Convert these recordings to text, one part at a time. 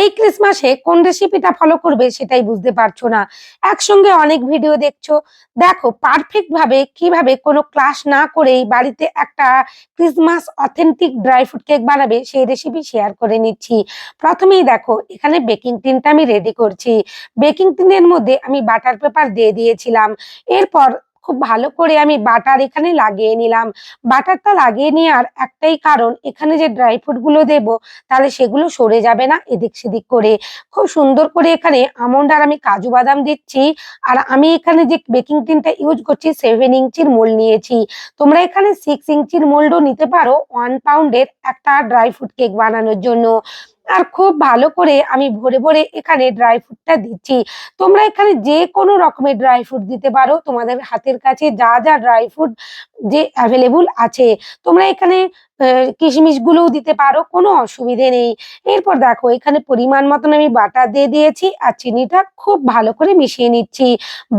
এই ক্রিসমাসে কোন রেসিপিটা ফলো করবে সেটাই বুঝতে পারছ না। একসঙ্গে অনেক ভিডিও দেখছ। দেখো পারফেক্ট ভাবে কীভাবে কোনো ক্লাস না করেই বাড়িতে একটা Christmas authentic dry fruit cake বানাবে সেই রেসিপি শেয়ার করে নিচ্ছি। প্রথমেই দেখো, এখানে বেকিং টিনটা আমি রেডি করছি। বেকিং টিনের মধ্যে আমি বাটার পেপার দিয়ে দিয়েছিলাম। এরপর খুব ভালো করে আমি বাটার এখানে লাগিয়ে নিলাম। বাটারটা লাগিয়ে নেওয়ার একটাই কারণ, এখানে যে ড্রাই ফ্রুটগুলো দেবো, তাহলে সেগুলো সরে যাবে না এদিক সেদিক করে। খুব সুন্দর করে এখানে আমন্ড আর আমি কাজু বাদাম দিচ্ছি। আর আমি এখানে যে বেকিং টিনটা ইউজ করছি সেভেন ইঞ্চির মোল্ড নিয়েছি। তোমরা এখানে সিক্স ইঞ্চির মোল্ডও নিতে পারো ওয়ান পাউন্ডের একটা ড্রাই ফ্রুট কেক বানানোর জন্য। আর খুব ভালো করে আমি ভরে ভরে এখানে ড্রাই ফ্রুটটা দিচ্ছি। তোমরা এখানে যে কোনো রকমের ড্রাই ফ্রুট দিতে পারো। তোমাদের হাতের কাছে যা যা ড্রাই ফ্রুট যে অ্যাভেলেবল আছে। তোমরা এখানে কিশমিশ গুলোও দিতে পারো, কোনো অসুবিধে নেই। এরপর দেখো, এখানে পরিমাণ মতন আমি বাটার দিয়ে দিয়েছি আর চিনিটা খুব ভালো করে মিশিয়ে নিচ্ছি।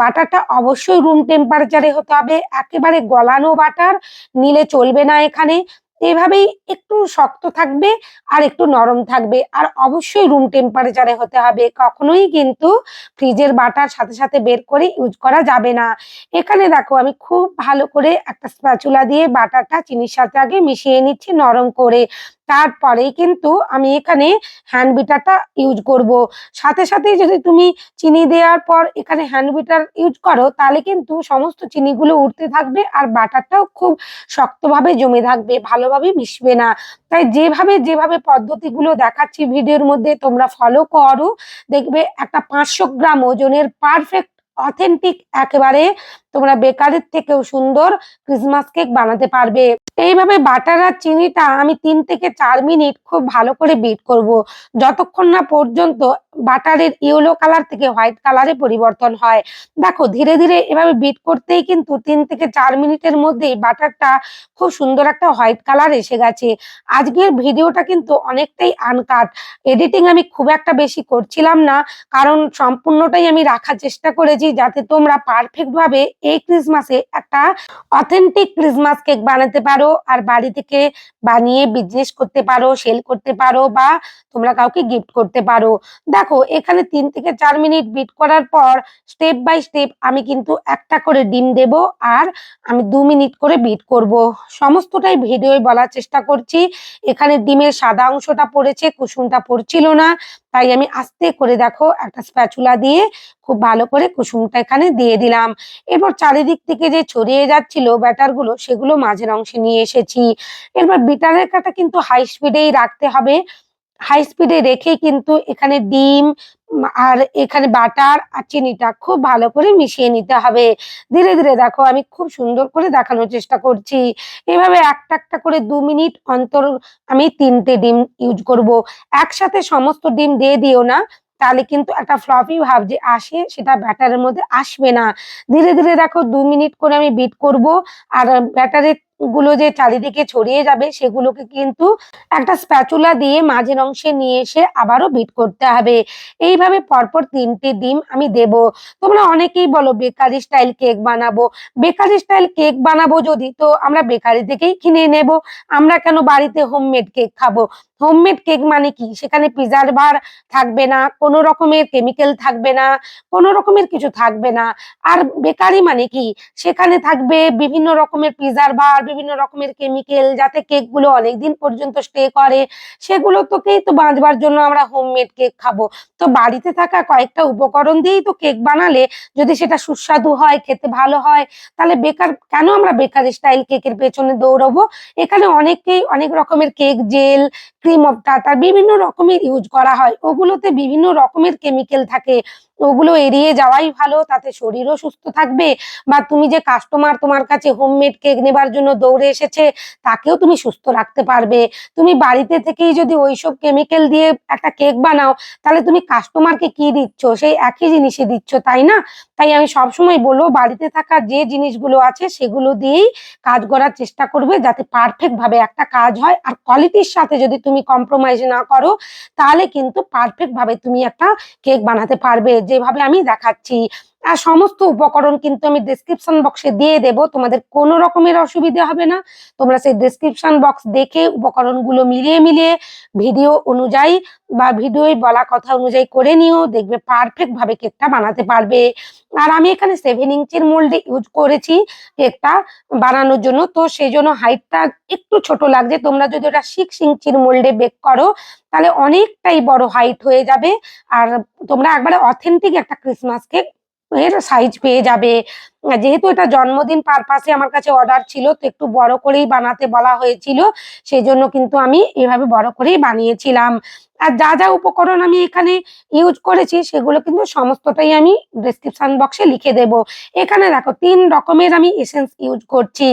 বাটারটা অবশ্যই রুম টেম্পারেচারে হতে হবে। একেবারে গলানো বাটার, নিলে চলবে না এখানে। এভাবেই একটু শক্ত থাকবে আর একটু নরম থাকবে। আর অবশ্যই রুম টেম্পারেচারে হতে হবে। কখনোই কিন্তু ফ্রিজের বাটার সাথে সাথে বের করে ইউজ করা যাবে না। এখানে দেখো, আমি খুব ভালো করে একটা স্প্যাচুলা দিয়ে বাটারটা চিনির সাথে আগে মিশিয়ে নিচ্ছি নরম করে। তারপরেই কিন্তু আমি এখানে হ্যান্ড বিটারটা ইউজ করব। সাথে সাথে যদি তুমি চিনি দেওয়ার পর এখানে হ্যান্ড বিটার ইউজ করো, তাহলে কিন্তু সমস্ত চিনিগুলো উঠতে থাকবে আর বাটারটাও খুব শক্তভাবে জমে থাকবে, ভালোভাবে মিশবে না। তাই যেভাবে যেভাবে পদ্ধতিগুলো দেখাচ্ছি ভিডিওর মধ্যে তোমরা ফলো করো। দেখবে একটা পাঁচশো গ্রাম ওজনের পারফেক্ট অথেন্টিক একেবারে তোমরা বেকারের থেকেও সুন্দর ক্রিসমাস কেক বানাতে পারবে। এইভাবে বাটার আর চিনিটা আমি তিন থেকে চার মিনিট খুব ভালো করে বিট করব। যতক্ষণ না পর্যন্ত বাটারের ইয়েলো কালার থেকে হোয়াইট কালারে পরিবর্তন হয়। দেখো, ধীরে ধীরে এভাবে বিট করতেই কিন্তু তিন থেকে চার মিনিটের মধ্যেই বাটারটা খুব সুন্দর একটা হোয়াইট কালার এসে গেছে। আজকের ভিডিওটা কিন্তু অনেকটাই আনকাট এডিটিং আমি খুব একটা বেশি করছিলাম না, কারণ সম্পূর্ণটাই আমি রাখার চেষ্টা করেছি যাতে তোমরা পারফেক্ট ভাবে এই ক্রিসমাসে একটা অথেন্টিক ক্রিসমাস কেক বানাতে পারো। আর বাড়ি থেকে বানিয়ে বিজনেস করতে পারো সেল করতে পারো বা তোমরা কাউকে গিফট করতে পারো। দেখো, এখানে তিন থেকে চার মিনিট বিট করার পর স্টেপ বাই স্টেপ আমি কিন্তু একটা করে ডিম দেব আর আমি দু মিনিট করে বিট করব। সমস্তটাই ভিডিওয় বলার চেষ্টা করছি। এখানে ডিমের সাদা অংশটা পড়েছে, কুসুমটা পড়ছিল না। তাই আমি আস্তে করে দেখো একটা স্প্যাচুলা দিয়ে খুব ভালো করে কুসুমটা এখানে দিয়ে দিলাম। এরপর চারিদিক থেকে যে ছড়িয়ে যাচ্ছিল ব্যাটারগুলো সেগুলো মাঝের অংশে নিয়ে এসেছি। এরপর বিটারের কাটা কিন্তু হাই স্পিডেই রাখতে হবে। হাই স্পিডে রেখে কিন্তু এখানে ডিম আর এখানে বাটার আর চিনিটা খুব ভালো করে মিশিয়ে নিতে হবে। ধীরে ধীরে দেখো, আমি খুব সুন্দর করে দেখানোর চেষ্টা করছি। এভাবে একটা একটা করে দু মিনিট অন্তর আমি তিনটে ডিম ইউজ করব। একসাথে সমস্ত ডিম দিয়ে দিও না, তাহলে কিন্তু একটা ফ্লপি ভাব যে আসে, সেটা ব্যাটারের মধ্যে আসবে না। ধীরে ধীরে দেখো, দু মিনিট করে আমি বিট করব। আর ব্যাটারের গুলো যে চারিদিকে ছড়িয়ে যাবে, সেগুলোকে কিন্তু একটা স্প্যাচুলা দিয়ে মাঝের অংশে নিয়ে এসে আবারও বিট করতে হবে। এইভাবে পরপর তিনটে ডিম আমি দেব। তোমরা অনেকেই বলো, বেকারি স্টাইল কেক বানাবো। বেকারি স্টাইল কেক বানাবো যদি, তো আমরা বেকারি থেকেই কিনে নেব। আমরা কেন বাড়িতে হোমমেড কেক খাব? হোমমেড কেক মানে কি? সেখানে পিজার বার থাকবে না, কোনো রকমের কেমিক্যাল থাকবে না, কোনো রকমের কিছু থাকবে না। আর বেকারি মানে কি? সেখানে থাকবে বিভিন্ন রকমের পিজার বার বিভিন্ন রকমের কেমিক্যাল যাতে কেকগুলো অনেকদিন পর্যন্ত স্টে করে সেগুলো তোকেই তো বাঁচবার জন্য আমরা হোমমেড কেক খাব। তো বাড়িতে থাকা কয়েকটা উপকরণ দিয়েই তো কেক বানালে যদি সেটা সুস্বাদু হয়, খেতে ভালো হয়, তাহলে বেকার, কেন আমরা বেকার স্টাইল কেকের পেছনে দৌড়বো? এখানে অনেকেই অনেক রকমের কেক জেল ক্রিম অফ টাটার বিভিন্ন রকমের ইউজ করা হয়। ওগুলোতে বিভিন্ন রকমের কেমিক্যাল থাকে। ওগুলো এড়িয়ে যাওয়াই ভালো, তাতে শরীরও সুস্থ থাকবে। বা তুমি যে কাস্টমার তোমার কাছে হোমমেড কেক নেবার জন্য দৌড়ে এসেছে, তাকেও তুমি সুস্থ রাখতে পারবে। তুমি বাড়িতে থেকেই যদি ওইসব কেমিক্যাল দিয়ে একটা কেক বানাও, তাহলে তুমি কাস্টমারকে কি দিচ্ছ? সেই একই জিনিসই দিচ্ছ, তাই না? তাই আমি সবসময় বলব, বাড়িতে থাকা যে জিনিসগুলো আছে, সেগুলো দিয়েই কাজ করার চেষ্টা করবে, যাতে পারফেক্ট ভাবে একটা কাজ হয়। আর কোয়ালিটির সাথে যদি তুমি কম্প্রোমাইজ না করো, তাহলে কিন্তু পারফেক্ট ভাবে তুমি একটা কেক বানাতে পারবে। যেভাবে আমি দেখাচ্ছি আর সমস্ত উপকরণ কিন্তু আমি ডেসক্রিপশন বক্সে দিয়ে দেব। তোমাদের কোনো রকমের অসুবিধা হবে না। তোমরা সেই ডেসক্রিপশন বক্স দেখে উপকরণগুলো মিলিয়ে মিলিয়ে ভিডিও অনুযায়ী বা ভিডিওয় বলা কথা অনুযায়ী করে নিও। দেখবে পারফেক্ট ভাবে কেকটা বানাতে পারবে। আর আমি এখানে সেভেন ইঞ্চের মোল্ডে ইউজ করেছি কেকটা বানানোর জন্য। তো সেই জন্য হাইটটা একটু ছোট লাগছে। তোমরা যদি ওটা সিক্স ইঞ্চির মোল্ডে বেক করো, তাহলে অনেকটাই বড় হাইট হয়ে যাবে। আর তোমরা একবারে অথেন্টিক একটা ক্রিসমাস কেক এর সাইজ পেয়ে যাবে। যেহেতু এটা জন্মদিন পারপাসে আমার কাছে অর্ডার ছিল, তো একটু বড় করেই বানাতে বলা হয়েছিল সেই জন্য কিন্তু আমি এভাবে বড় করেই বানিয়েছিলাম। আর যা যা উপকরণ আমি এখানে ইউজ করেছি, সেগুলো কিন্তু সমস্তটাই আমি ডেসক্রিপশন বক্সে লিখে দেব। এখানে দেখো, তিন রকমের আমি এসেন্স ইউজ করছি।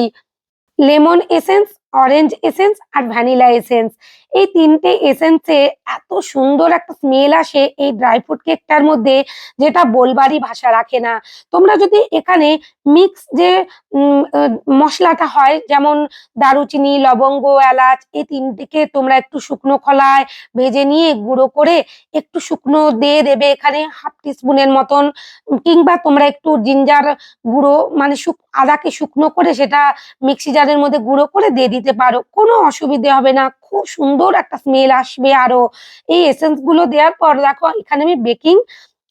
লেমন এসেন্স অরেঞ্জ এসেন্স আর ভ্যানিলা এসেন্স এই তিনটে এসেন্সে এত সুন্দর একটা স্মেল আসে এই ড্রাই ফ্রুট কেকটার মধ্যে, যেটা বলবারই ভাষা রাখে না। তোমরা যদি এখানে মিক্স যে মশলাটা হয়, যেমন দারুচিনি, লবঙ্গ, এলাচ, এই তিনটিকে তোমরা একটু শুকনো খলায় ভেজে নিয়ে গুঁড়ো করে একটু শুকনো দিয়ে দেবে এখানে হাফ টিস্পুনের মতন, কিংবা তোমরা একটু জিঞ্জার গুঁড়ো মানে আদাকে শুকনো করে সেটা মিক্সি জারের মধ্যে গুঁড়ো করে দিয়ে দিতে পারো। কোনো অসুবিধে হবে না। খুব সুন্দর একটা স্মেল আসবে আরও। এই এসেন্সগুলো দেওয়ার পর দেখো, এখানে আমি বেকিং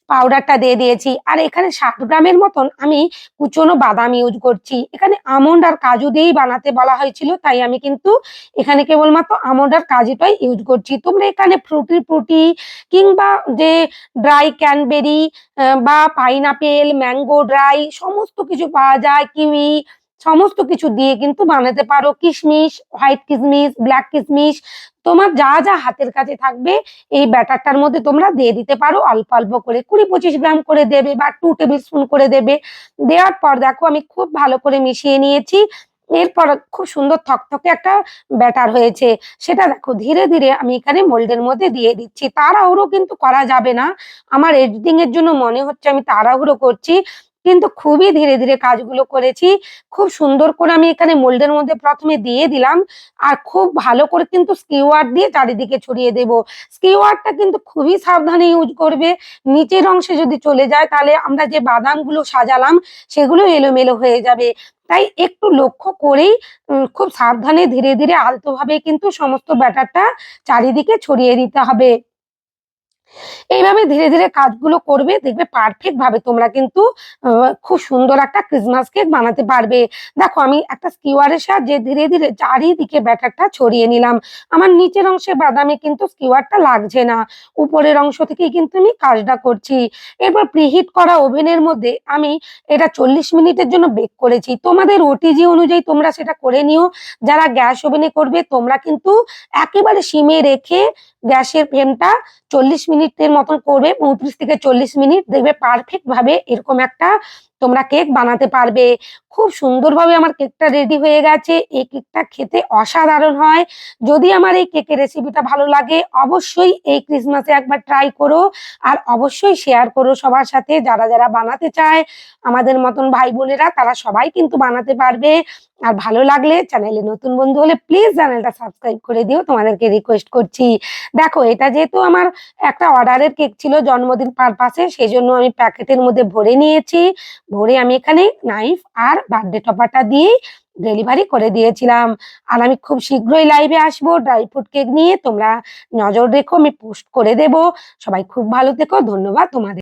পাউডারটা দিয়ে দিয়েছি। আর এখানে ষাট গ্রামের মতন আমি কুচনো বাদাম ইউজ করছি। এখানে আমন্ড আর কাজু দিয়েই বানাতে বলা হয়েছিল, তাই আমি কিন্তু এখানে কেবলমাত্র আমন্ড আর কাজুটাই ইউজ করছি। তোমরা এখানে ফ্রুটি ফ্রুটি কিংবা যে ড্রাই ক্যানবেরি বা পাইনাপেল ম্যাঙ্গো ড্রাই সমস্ত কিছু পাওয়া যায় কিউই সমস্ত কিছু দিয়ে কিন্তু বানাতে পারো। কিশমিশ, হোয়াইট কিশমিশ, ব্ল্যাক কিশমিশ, তোমার যা যা হাতের কাছে থাকবে, এই ব্যাটারটার মধ্যে তোমরা দিয়ে দিতে পারো। অল্প অল্প করে কুড়ি পঁচিশ গ্রাম করে দেবে বা টু টেবিল স্পুন করে দেবে। দেওয়ার পর দেখো আমি খুব ভালো করে মিশিয়ে নিয়েছি। এরপর খুব সুন্দর থকথকে একটা ব্যাটার হয়েছে। সেটা দেখো ধীরে ধীরে আমি এখানে মোল্ডের মধ্যে দিয়ে দিচ্ছি। তাড়াহুড়ো কিন্তু করা যাবে না। আমার এডিটিং এর জন্য মনে হচ্ছে আমি তাড়াহুড়ো করছি। কিন্তু খুবই ধীরে ধীরে কাজগুলো করেছি। খুব সুন্দর করে আমি এখানে মোল্ডের মধ্যে প্রথমে দিয়ে দিলাম। আর খুব ভালো করে কিন্তু স্কিওয়ার দিয়ে চারিদিকে ছড়িয়ে দেব। স্কিওয়ারটা কিন্তু খুবই সাবধানে ইউজ করবে। নিচের অংশে যদি চলে যায়, তাহলে আমরা যে বাদামগুলো সাজালাম, সেগুলো এলোমেলো হয়ে যাবে। তাই একটু লক্ষ্য করেই খুব সাবধানে ধীরে ধীরে আলতোভাবে কিন্তু সমস্ত ব্যাটারটা চারিদিকে ছড়িয়ে দিতে হবে। এইভাবে ধীরে ধীরে কাজগুলো করবে, দেখবে পারফেক্ট ভাবে তোমরা কিন্তু খুব সুন্দর একটা ক্রিসমাস কেক বানাতে পারবে। দেখো আমি একটা স্কিওয়ারের সাহায্যে ধীরে ধীরে চারিদিকে ব্যাটারটা ছড়িয়ে নিলাম। আমার নিচের অংশে বাদামে কিন্তু স্কিওয়ারটা লাগছে না, উপরের অংশ থেকেই কিন্তু আমি কাজটা করছি। এরপর প্রিহিট করা ওভেনের মধ্যে আমি এটা চল্লিশ মিনিটের জন্য বেক করেছি। তোমাদের ওটিজি অনুযায়ী তোমরা সেটা করে নিও। যারা গ্যাস ওভেনে করবে, তোমরা কিন্তু একেবারে সিমে রেখে গ্যাসের ফ্লেমটা চল্লিশ মিনিটের মতন করবে, পঁয়ত্রিশ থেকে চল্লিশ মিনিট দেখবে পারফেক্ট ভাবে এরকম একটা তোমরা কেক বানাতে পারবে। খুব সুন্দরভাবে আমার কেকটা রেডি হয়ে গেছে। এই কেকটা খেতে অসাধারণ হয়। যদি আমার এই কেকের রেসিপিটা ভালো লাগে, অবশ্যই এই ক্রিসমাসে একবার ট্রাই করো। আর অবশ্যই শেয়ার করো সবার সাথে। যারা যারা বানাতে চায়, আমাদের মতন ভাই বোনেরা, তারা সবাই কিন্তু বানাতে পারবে। আর ভালো লাগলে চ্যানেলে নতুন বন্ধু হলে প্লিজ চ্যানেলটা সাবস্ক্রাইব করে দিও। তোমাদেরকে রিকোয়েস্ট করছি। দেখো, এটা যেহেতু আমার একটা অর্ডারের কেক ছিল জন্মদিন পারপাসে সেই জন্য আমি প্যাকেটের মধ্যে ভরে নিয়েছি। ভরে আমি এখানে নাইফ আর বার্থডে টপারটা দিয়ে ডেলিভারি করে দিয়েছিলাম। আর আমি খুব শীঘ্রই লাইভে আসব ড্রাই ফ্রুট কেক নিয়ে। তোমরা নজর রেখো, আমি পোস্ট করে দেব। সবাই খুব ভালো থেকো, ধন্যবাদ তোমাদের।